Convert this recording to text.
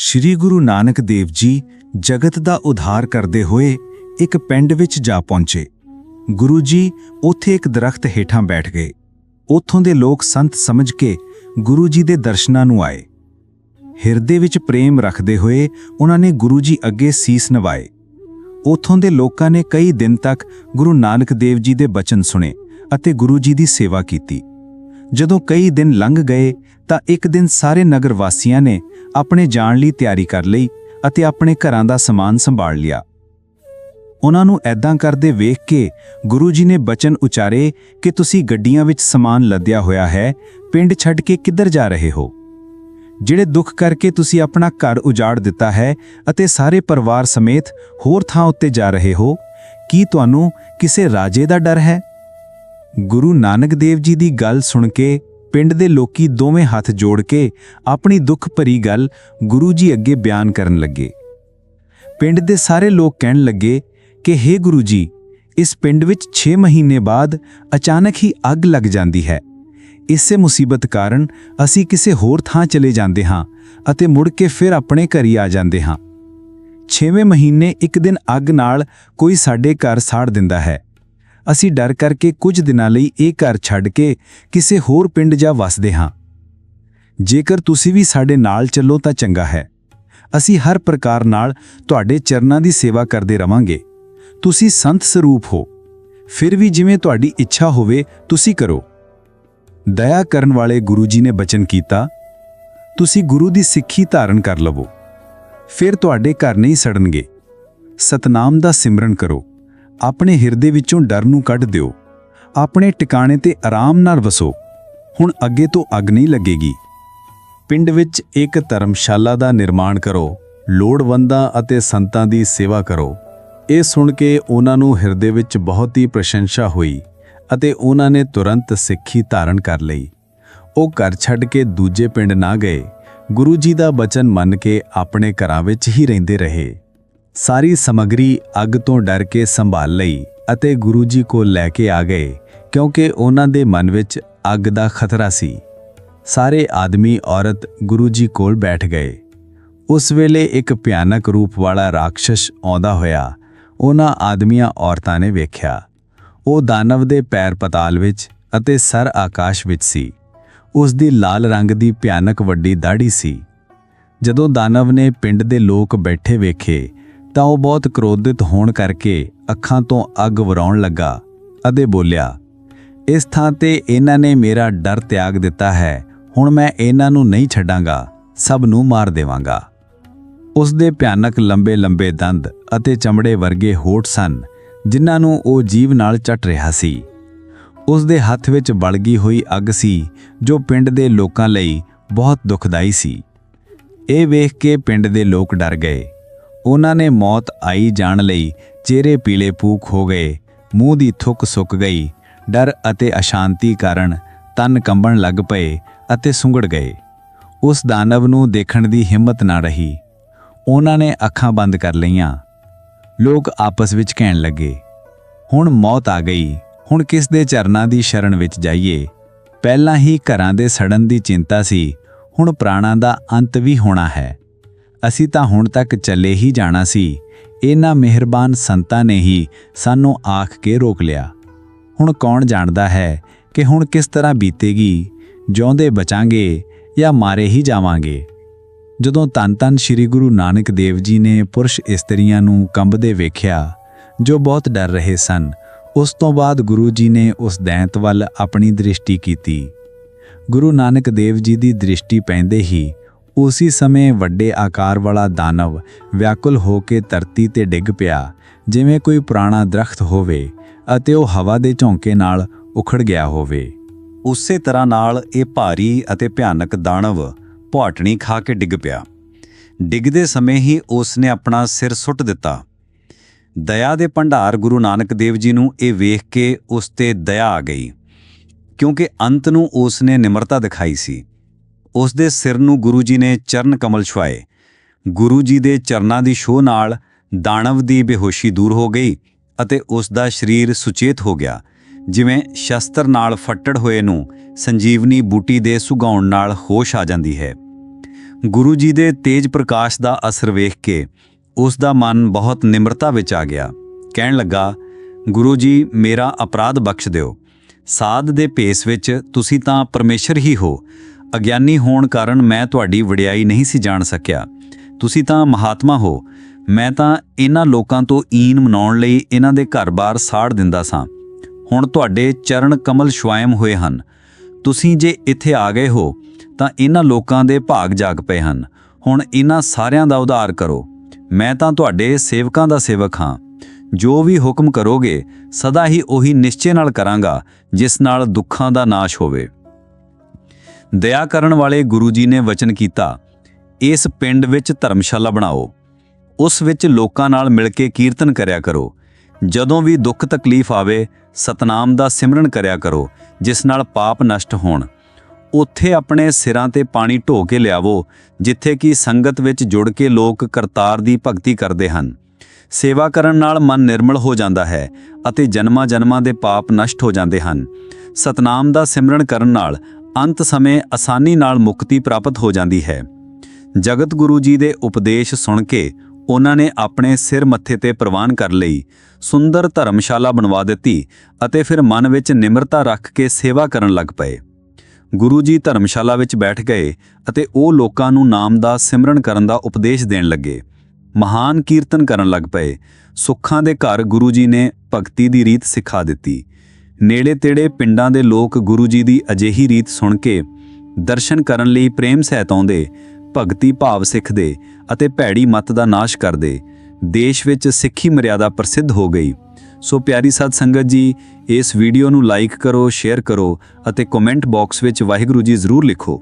ਸ੍ਰੀ ਗੁਰੂ ਨਾਨਕ ਦੇਵ ਜੀ ਜਗਤ ਦਾ ਉਧਾਰ ਕਰਦੇ ਹੋਏ ਇੱਕ ਪਿੰਡ ਵਿੱਚ ਜਾ ਪਹੁੰਚੇ। ਗੁਰੂ ਜੀ ਉੱਥੇ ਇੱਕ ਦਰਖਤ ਹੇਠਾਂ ਬੈਠ ਗਏ। ਉੱਥੋਂ ਦੇ ਲੋਕ ਸੰਤ ਸਮਝ ਕੇ ਗੁਰੂ ਜੀ ਦੇ ਦਰਸ਼ਨਾਂ ਨੂੰ ਆਏ। ਹਿਰਦੇ ਵਿੱਚ ਪ੍ਰੇਮ ਰੱਖਦੇ ਹੋਏ ਉਹਨਾਂ ਨੇ ਗੁਰੂ ਜੀ ਅੱਗੇ ਸੀਸ ਨਵਾਏ। ਉੱਥੋਂ ਦੇ ਲੋਕਾਂ ਨੇ ਕਈ ਦਿਨ ਤੱਕ ਗੁਰੂ ਨਾਨਕ ਦੇਵ ਜੀ ਦੇ ਬਚਨ ਸੁਣੇ ਅਤੇ ਗੁਰੂ ਜੀ ਦੀ ਸੇਵਾ ਕੀਤੀ। ਜਦੋਂ ਕਈ ਦਿਨ ਲੰਘ ਗਏ ਤਾਂ ਇੱਕ ਦਿਨ ਸਾਰੇ ਨਗਰ ਵਾਸੀਆਂ ਨੇ ਆਪਣੇ ਜਾਣ ਲਈ ਤਿਆਰੀ ਕਰ ਲਈ ਅਤੇ ਆਪਣੇ ਘਰਾਂ ਦਾ ਸਮਾਨ ਸੰਭਾਲ ਲਿਆ। ਉਹਨਾਂ ਨੂੰ ਐਦਾਂ ਕਰਦੇ ਵੇਖ ਕੇ ਗੁਰੂ ਜੀ ਨੇ ਬਚਨ ਉਚਾਰੇ ਕਿ ਤੁਸੀਂ ਗੱਡੀਆਂ ਵਿੱਚ ਸਮਾਨ ਲੱਦਿਆ ਹੋਇਆ ਹੈ, ਪਿੰਡ ਛੱਡ ਕੇ ਕਿੱਧਰ ਜਾ ਰਹੇ ਹੋ? ਜਿਹੜੇ ਦੁੱਖ ਕਰਕੇ ਤੁਸੀਂ ਆਪਣਾ ਘਰ ਉਜਾੜ ਦਿੱਤਾ ਹੈ ਅਤੇ ਸਾਰੇ ਪਰਿਵਾਰ ਸਮੇਤ ਹੋਰ ਥਾਂ ਉੱਤੇ ਜਾ ਰਹੇ ਹੋ, ਕੀ ਤੁਹਾਨੂੰ ਕਿਸੇ ਰਾਜੇ ਦਾ ਡਰ ਹੈ? ਗੁਰੂ ਨਾਨਕ ਦੇਵ ਜੀ ਦੀ ਗੱਲ ਸੁਣ ਕੇ ਪਿੰਡ ਦੇ ਲੋਕੀ ਦੋਵੇਂ ਹੱਥ ਜੋੜ ਕੇ ਆਪਣੀ ਦੁੱਖ ਭਰੀ ਗੱਲ ਗੁਰੂ ਜੀ ਅੱਗੇ ਬਿਆਨ ਕਰਨ ਲੱਗੇ। ਪਿੰਡ ਦੇ ਸਾਰੇ ਲੋਕ ਕਹਿਣ ਲੱਗੇ ਕਿ हे ਗੁਰੂ ਜੀ, ਇਸ ਪਿੰਡ ਵਿੱਚ 6 ਮਹੀਨੇ ਬਾਅਦ ਅਚਾਨਕ ਹੀ ਅੱਗ ਲੱਗ ਜਾਂਦੀ ਹੈ। ਇਸੇ ਮੁਸੀਬਤ ਕਾਰਨ ਅਸੀਂ ਕਿਸੇ ਹੋਰ ਥਾਂ ਚਲੇ ਜਾਂਦੇ ਹਾਂ ਅਤੇ ਮੁੜ ਕੇ ਫਿਰ ਆਪਣੇ ਘਰ ਹੀ ਆ ਜਾਂਦੇ ਹਾਂ। 6ਵੇਂ ਮਹੀਨੇ ਇੱਕ ਦਿਨ ਅੱਗ ਨਾਲ ਕੋਈ ਸਾਡੇ ਘਰ ਸਾੜ ਦਿੰਦਾ ਹੈ। ਅਸੀਂ ਡਰ ਕਰਕੇ ਕੁਝ ਦਿਨਾਂ ਲਈ ਇਹ ਘਰ ਛੱਡ ਕੇ ਕਿਸੇ ਹੋਰ ਪਿੰਡ ਜਾ ਵਸਦੇ ਹਾਂ। ਜੇਕਰ ਤੁਸੀਂ ਵੀ ਸਾਡੇ ਨਾਲ ਚੱਲੋ ਤਾਂ ਚੰਗਾ ਹੈ। ਅਸੀਂ ਹਰ ਪ੍ਰਕਾਰ ਨਾਲ ਤੁਹਾਡੇ ਚਰਨਾਂ ਦੀ ਸੇਵਾ ਕਰਦੇ ਰਵਾਂਗੇ। ਤੁਸੀਂ ਸੰਤ ਸਰੂਪ ਹੋ। ਫਿਰ ਵੀ ਜਿਵੇਂ ਤੁਹਾਡੀ ਇੱਛਾ ਹੋਵੇ, ਤੁਸੀਂ ਕਰੋ। ਦਇਆ ਕਰਨ ਵਾਲੇ ਗੁਰੂ ਜੀ ਨੇ ਬਚਨ ਕੀਤਾ, ਤੁਸੀਂ ਗੁਰੂ ਦੀ ਸਿੱਖੀ ਧਾਰਨ ਕਰ ਲਵੋ। ਫਿਰ ਤੁਹਾਡੇ ਘਰ ਨਹੀਂ ਸੜਨਗੇ। ਸਤਨਾਮ ਦਾ ਸਿਮਰਨ ਕਰੋ। ਆਪਣੇ ਹਿਰਦੇ ਵਿੱਚੋਂ ਡਰ ਨੂੰ ਕੱਢ ਦਿਓ। ਆਪਣੇ ਟਿਕਾਣੇ ਤੇ ਆਰਾਮ ਨਾਲ ਵਸੋ। ਹੁਣ ਅੱਗੇ ਤੋਂ ਅੱਗ ਨਹੀਂ ਲੱਗੇਗੀ। ਪਿੰਡ ਵਿੱਚ ਇੱਕ ਧਰਮਸ਼ਾਲਾ ਦਾ ਨਿਰਮਾਣ ਕਰੋ। ਲੋੜਵੰਦਾਂ ਅਤੇ ਸੰਤਾਂ ਦੀ ਸੇਵਾ ਕਰੋ। ਇਹ ਸੁਣ ਕੇ ਉਹਨਾਂ ਨੂੰ ਹਿਰਦੇ ਵਿੱਚ ਬਹੁਤ ਹੀ ਪ੍ਰਸ਼ੰਸਾ ਹੋਈ ਅਤੇ ਉਹਨਾਂ ਨੇ ਤੁਰੰਤ ਸਿੱਖੀ ਧਾਰਨ ਕਰ ਲਈ। ਉਹ ਘਰ ਛੱਡ ਕੇ ਦੂਜੇ ਪਿੰਡ ਨਾ ਗਏ। ਗੁਰੂ ਜੀ ਦਾ ਬਚਨ ਮੰਨ ਕੇ ਆਪਣੇ ਘਰਾਂ ਵਿੱਚ ਹੀ ਰਹਿੰਦੇ ਰਹੇ। ਸਾਰੀ ਸਮੱਗਰੀ ਅੱਗ ਤੋਂ ਡਰ ਕੇ ਸੰਭਾਲ ਲਈ ਅਤੇ ਗੁਰੂ ਜੀ ਕੋਲ ਲੈ ਕੇ ਆ ਗਏ, ਕਿਉਂਕਿ ਉਹਨਾਂ ਦੇ ਮਨ ਵਿੱਚ ਅੱਗ ਦਾ ਖਤਰਾ ਸੀ। ਸਾਰੇ ਆਦਮੀ, ਔਰਤ ਗੁਰੂ ਜੀ ਕੋਲ ਬੈਠ ਗਏ। ਉਸ ਵੇਲੇ ਇੱਕ ਭਿਆਨਕ ਰੂਪ ਵਾਲਾ ਰਾਖਸ਼ ਆਉਂਦਾ ਹੋਇਆ, ਉਹਨਾਂ ਆਦਮੀਆਂ ਔਰਤਾਂ ਨੇ ਵੇਖਿਆ। ਉਹ ਦਾਨਵ ਦੇ ਪੈਰ ਪਤਾਲ ਵਿੱਚ ਅਤੇ ਸਰ ਆਕਾਸ਼ ਵਿੱਚ ਸੀ। ਉਸ ਦੀ ਲਾਲ ਰੰਗ ਦੀ ਭਿਆਨਕ ਵੱਡੀ ਦਾੜੀ ਸੀ। ਜਦੋਂ ਦਾਨਵ ਨੇ ਪਿੰਡ ਦੇ ਲੋਕ ਬੈਠੇ ਵੇਖੇ ਤਾਂ ਉਹ ਬਹੁਤ ਕ੍ਰੋਧਿਤ ਹੋਣ ਕਰਕੇ ਅੱਖਾਂ ਤੋਂ ਅੱਗ ਵਰਾਉਣ ਲੱਗਾ ਅਤੇ ਬੋਲਿਆ, ਇਸ ਥਾਂ ਤੇ ਇਹਨਾਂ ਨੇ ਮੇਰਾ ਡਰ ਤਿਆਗ ਦਿੱਤਾ ਹੈ। ਹੁਣ ਮੈਂ ਇਹਨਾਂ ਨੂੰ ਨਹੀਂ ਛੱਡਾਂਗਾ, ਸਭ ਨੂੰ ਮਾਰ ਦੇਵਾਂਗਾ। ਉਸ ਦੇ ਭਿਆਨਕ ਲੰਬੇ ਲੰਬੇ ਦੰਦ ਅਤੇ ਚਮੜੇ ਵਰਗੇ ਹੋਠ ਸਨ, ਜਿਨ੍ਹਾਂ ਨੂੰ ਉਹ ਜੀਵ ਨਾਲ ਚੱਟ ਰਿਹਾ ਸੀ। ਉਸ ਦੇ ਹੱਥ ਵਿੱਚ ਬਲਗੀ ਹੋਈ ਅੱਗ ਸੀ, ਜੋ ਪਿੰਡ ਦੇ ਲੋਕਾਂ ਲਈ ਬਹੁਤ ਦੁਖਦਾਈ ਸੀ। ਇਹ ਵੇਖ ਕੇ ਪਿੰਡ ਦੇ ਲੋਕ ਡਰ ਗਏ। ਉਹਨਾਂ ਨੇ ਮੌਤ ਆਈ ਜਾਣ ਲਈ ਚਿਹਰੇ ਪੀਲੇ ਪੂਕ ਹੋ ਗਏ, ਮੂੰਹ ਦੀ ਥੁੱਕ ਸੁੱਕ ਗਈ, ਡਰ ਅਤੇ ਅਸ਼ਾਂਤੀ ਕਾਰਨ ਤਨ ਕੰਬਣ ਲੱਗ ਪਏ ਅਤੇ ਸੁੰਗੜ ਗਏ। ਉਸ ਦਾਨਵ ਨੂੰ ਦੇਖਣ ਦੀ ਹਿੰਮਤ ਨਾ ਰਹੀ। ਉਹਨਾਂ ਨੇ ਅੱਖਾਂ ਬੰਦ ਕਰ ਲਈਆਂ। ਲੋਕ ਆਪਸ ਵਿੱਚ ਕਹਿਣ ਲੱਗੇ, ਹੁਣ ਮੌਤ ਆ ਗਈ, ਹੁਣ ਕਿਸ ਦੇ ਚਰਨਾਂ ਦੀ ਸ਼ਰਨ ਵਿੱਚ ਜਾਈਏ? ਪਹਿਲਾਂ ਹੀ ਘਰਾਂ ਦੇ ਸੜਨ ਦੀ ਚਿੰਤਾ ਸੀ, ਹੁਣ ਪ੍ਰਾਣਾਂ ਦਾ ਅੰਤ ਵੀ ਹੋਣਾ ਹੈ। ਅਸੀਂ ਤਾਂ ਹੁਣ ਤੱਕ ਚੱਲੇ ਹੀ ਜਾਣਾ ਸੀ। ਇਹਨਾਂ ਮਿਹਰਬਾਨ ਸੰਤਾਂ ਨੇ ਹੀ ਸਾਨੂੰ ਆਖ ਕੇ ਰੋਕ ਲਿਆ। ਹੁਣ ਕੌਣ ਜਾਣਦਾ ਹੈ ਕਿ ਹੁਣ ਕਿਸ ਤਰ੍ਹਾਂ ਬੀਤੇਗੀ, ਜਿਉਂਦੇ ਬਚਾਂਗੇ ਜਾਂ ਮਾਰੇ ਹੀ ਜਾਵਾਂਗੇ। ਜਦੋਂ ਤਨ ਤਨ ਸ੍ਰੀ ਗੁਰੂ ਨਾਨਕ ਦੇਵ ਜੀ ਨੇ ਪੁਰਸ਼ ਇਸਤਰੀਆਂ ਨੂੰ ਕੰਬਦੇ ਵੇਖਿਆ, ਜੋ ਬਹੁਤ ਡਰ ਰਹੇ ਸਨ, ਉਸ ਤੋਂ ਬਾਅਦ ਗੁਰੂ ਜੀ ਨੇ ਉਸ ਦੈਂਤ ਵੱਲ ਆਪਣੀ ਦ੍ਰਿਸ਼ਟੀ ਕੀਤੀ। ਗੁਰੂ ਨਾਨਕ ਦੇਵ ਜੀ ਦੀ ਦ੍ਰਿਸ਼ਟੀ ਪੈਂਦੇ ਹੀ ਉਸੇ ਸਮੇਂ ਵੱਡੇ ਆਕਾਰ ਵਾਲਾ ਦਾਨਵ ਵਿਆਕੁਲ ਹੋ ਕੇ ਧਰਤੀ ਤੇ ਡਿੱਗ ਪਿਆ, ਜਿਵੇਂ ਕੋਈ ਪੁਰਾਣਾ ਦਰਖਤ ਹੋਵੇ ਅਤੇ ਉਹ ਹਵਾ ਦੇ ਝੋਂਕੇ ਨਾਲ ਉਖੜ ਗਿਆ ਹੋਵੇ। ਉਸੇ ਤਰ੍ਹਾਂ ਨਾਲ ਇਹ ਭਾਰੀ ਅਤੇ ਭਿਆਨਕ ਦਾਨਵ ਪਹਾਟਣੀ ਖਾ ਕੇ ਡਿੱਗ ਪਿਆ। ਡਿੱਗਦੇ ਸਮੇਂ ਹੀ ਉਸ ਨੇ ਆਪਣਾ ਸਿਰ ਸੁੱਟ ਦਿੱਤਾ। ਦਇਆ ਦੇ ਭੰਡਾਰ ਗੁਰੂ ਨਾਨਕ ਦੇਵ ਜੀ ਨੂੰ ਇਹ ਵੇਖ ਕੇ ਉਸ ਤੇ ਦਇਆ ਆ ਗਈ, ਕਿਉਂਕਿ ਅੰਤ ਨੂੰ ਉਸ ਨੇ ਨਿਮਰਤਾ ਦਿਖਾਈ ਸੀ। ਉਸ ਦੇ ਸਿਰ ਨੂੰ ਗੁਰੂ ਜੀ ਨੇ ਚਰਨ ਕਮਲ ਛੁਆਏ। ਗੁਰੂ ਜੀ ਦੇ ਚਰਨਾਂ ਦੀ ਛੋਹ ਨਾਲ ਦਾਨਵ ਦੀ ਬੇਹੋਸ਼ੀ ਦੂਰ ਹੋ ਗਈ ਅਤੇ ਉਸ ਦਾ ਸਰੀਰ ਸੁਚੇਤ ਹੋ ਗਿਆ, ਜਿਵੇਂ ਸ਼ਸਤਰ ਨਾਲ ਫੱਟੜ ਹੋਏ ਨੂੰ ਸੰਜੀਵਨੀ ਬੂਟੀ ਦੇ ਸੁਗਾਉਣ ਨਾਲ ਹੋਸ਼ ਆ ਜਾਂਦੀ ਹੈ। ਗੁਰੂ ਜੀ ਦੇ ਤੇਜ ਪ੍ਰਕਾਸ਼ ਦਾ ਅਸਰ ਵੇਖ ਕੇ ਉਸ ਦਾ ਮਨ ਬਹੁਤ ਨਿਮਰਤਾ ਵਿੱਚ ਆ ਗਿਆ। ਕਹਿਣ ਲੱਗਾ, ਗੁਰੂ ਜੀ, ਮੇਰਾ ਅਪਰਾਧ ਬਖਸ਼ ਦਿਓ। ਸਾਧ ਦੇ ਭੇਸ ਵਿੱਚ ਤੁਸੀਂ ਤਾਂ ਪਰਮੇਸ਼ਰ ਹੀ ਹੋ। ਅਗਿਆਨੀ ਹੋਣ ਕਾਰਨ ਮੈਂ ਤੁਹਾਡੀ ਵਡਿਆਈ ਨਹੀਂ ਸੀ ਜਾਣ ਸਕਿਆ। ਤੁਸੀਂ ਤਾਂ ਮਹਾਤਮਾ ਹੋ। ਮੈਂ ਤਾਂ ਇਹਨਾਂ ਲੋਕਾਂ ਤੋਂ ਈਨ ਮਨਾਉਣ ਲਈ ਇਹਨਾਂ ਦੇ ਘਰ-ਬਾਰ ਸਾੜ ਦਿੰਦਾ ਸਾਂ। ਹੁਣ ਤੁਹਾਡੇ ਚਰਨ ਕਮਲ ਸ਼ਵਾਇਮ ਹੋਏ ਹਨ। ਤੁਸੀਂ ਜੇ ਇੱਥੇ ਆ ਗਏ ਹੋ, ਤਾਂ ਇਹਨਾਂ ਲੋਕਾਂ ਦੇ ਭਾਗ ਜਾਗ ਪਏ ਹਨ। ਹੁਣ ਇਹਨਾਂ ਸਾਰਿਆਂ ਦਾ ਉਧਾਰ ਕਰੋ। ਮੈਂ ਤਾਂ ਤੁਹਾਡੇ ਸੇਵਕਾਂ ਦਾ ਸੇਵਕ ਹਾਂ। ਜੋ ਵੀ ਹੁਕਮ ਕਰੋਗੇ, ਸਦਾ ਹੀ ਉਹੀ ਨਿਸ਼ਚੇ ਨਾਲ ਕਰਾਂਗਾ, ਜਿਸ ਨਾਲ ਦੁੱਖਾਂ ਦਾ ਨਾਸ਼ ਹੋਵੇ। ਦਇਆ ਕਰਨ ਵਾਲੇ ਗੁਰੂ ਜੀ ਨੇ ਵਚਨ ਕੀਤਾ, ਇਸ ਪਿੰਡ ਵਿੱਚ ਧਰਮਸ਼ਾਲਾ ਬਣਾਓ। ਉਸ ਵਿੱਚ ਲੋਕਾਂ ਨਾਲ ਮਿਲ ਕੇ ਕੀਰਤਨ ਕਰਿਆ ਕਰੋ। ਜਦੋਂ ਵੀ ਦੁੱਖ ਤਕਲੀਫ ਆਵੇ, ਸਤਨਾਮ ਦਾ ਸਿਮਰਨ ਕਰਿਆ ਕਰੋ, ਜਿਸ ਨਾਲ ਪਾਪ ਨਸ਼ਟ ਹੋਣ। ਉੱਥੇ ਆਪਣੇ ਸਿਰਾਂ ਤੇ ਪਾਣੀ ਢੋ ਕੇ ਲਿਆਵੋ, ਜਿੱਥੇ ਕਿ ਸੰਗਤ ਵਿੱਚ ਜੁੜ ਕੇ ਲੋਕ ਕਰਤਾਰ ਦੀ ਭਗਤੀ ਕਰਦੇ ਹਨ। ਸੇਵਾ ਕਰਨ ਨਾਲ ਮਨ ਨਿਰਮਲ ਹੋ ਜਾਂਦਾ ਹੈ ਅਤੇ ਜਨਮਾਂ ਜਨਮਾਂ ਦੇ ਪਾਪ ਨਸ਼ਟ ਹੋ ਜਾਂਦੇ ਹਨ। ਸਤਨਾਮ ਦਾ ਸਿਮਰਨ ਕਰਨ ਨਾਲ ਅੰਤ ਸਮੇਂ ਆਸਾਨੀ ਨਾਲ ਮੁਕਤੀ ਪ੍ਰਾਪਤ ਹੋ ਜਾਂਦੀ ਹੈ। ਜਗਤ ਗੁਰੂ ਜੀ ਦੇ ਉਪਦੇਸ਼ ਸੁਣ ਕੇ ਉਹਨਾਂ ਨੇ ਆਪਣੇ ਸਿਰ ਮੱਥੇ ਤੇ ਪ੍ਰਵਾਨ ਕਰ ਲਈ, ਸੁੰਦਰ ਧਰਮਸ਼ਾਲਾ ਬਣਵਾ ਦਿੱਤੀ ਅਤੇ ਫਿਰ ਮਨ ਵਿੱਚ ਨਿਮਰਤਾ ਰੱਖ ਕੇ ਸੇਵਾ ਕਰਨ ਲੱਗ ਪਏ। ਗੁਰੂ ਜੀ ਧਰਮਸ਼ਾਲਾ ਵਿੱਚ ਬੈਠ ਗਏ ਅਤੇ ਉਹ ਲੋਕਾਂ ਨੂੰ ਨਾਮ ਦਾ ਸਿਮਰਨ ਕਰਨ ਦਾ ਉਪਦੇਸ਼ ਦੇਣ ਲੱਗੇ। ਮਹਾਨ ਕੀਰਤਨ ਕਰਨ ਲੱਗ ਪਏ। ਸੁੱਖਾਂ ਦੇ ਘਰ ਗੁਰੂ ਜੀ ਨੇ ਭਗਤੀ ਦੀ ਰੀਤ ਸਿਖਾ ਦਿੱਤੀ। ਨੇੜੇ ਤੇੜੇ ਪਿੰਡਾਂ ਦੇ ਲੋਕ ਗੁਰੂ ਜੀ ਦੀ ਅਜਿਹੀ ਰੀਤ ਸੁਣ ਕੇ ਦਰਸ਼ਨ ਕਰਨ ਲਈ ਪ੍ਰੇਮ ਸਹਿਤ ਆਉਂਦੇ, ਭਗਤੀ ਭਾਵ ਸਿੱਖਦੇ ਅਤੇ ਭੈੜੀ ਮਤ ਦਾ ਨਾਸ਼ ਕਰਦੇ, ਦੇਸ਼ ਵਿੱਚ ਸਿੱਖੀ ਮਰਿਆਦਾ ਪ੍ਰਸਿੱਧ ਹੋ ਗਈ। ਸੋ ਪਿਆਰੀ ਸਾਧ ਸੰਗਤ ਜੀ, ਇਸ ਵੀਡੀਓ ਨੂੰ ਲਾਈਕ ਕਰੋ ਸ਼ੇਅਰ ਕਰੋ ਅਤੇ ਕਮੈਂਟ ਬਾਕਸ ਵਿੱਚ ਵਾਹਿਗੁਰੂ ਜੀ ਜ਼ਰੂਰ ਲਿਖੋ।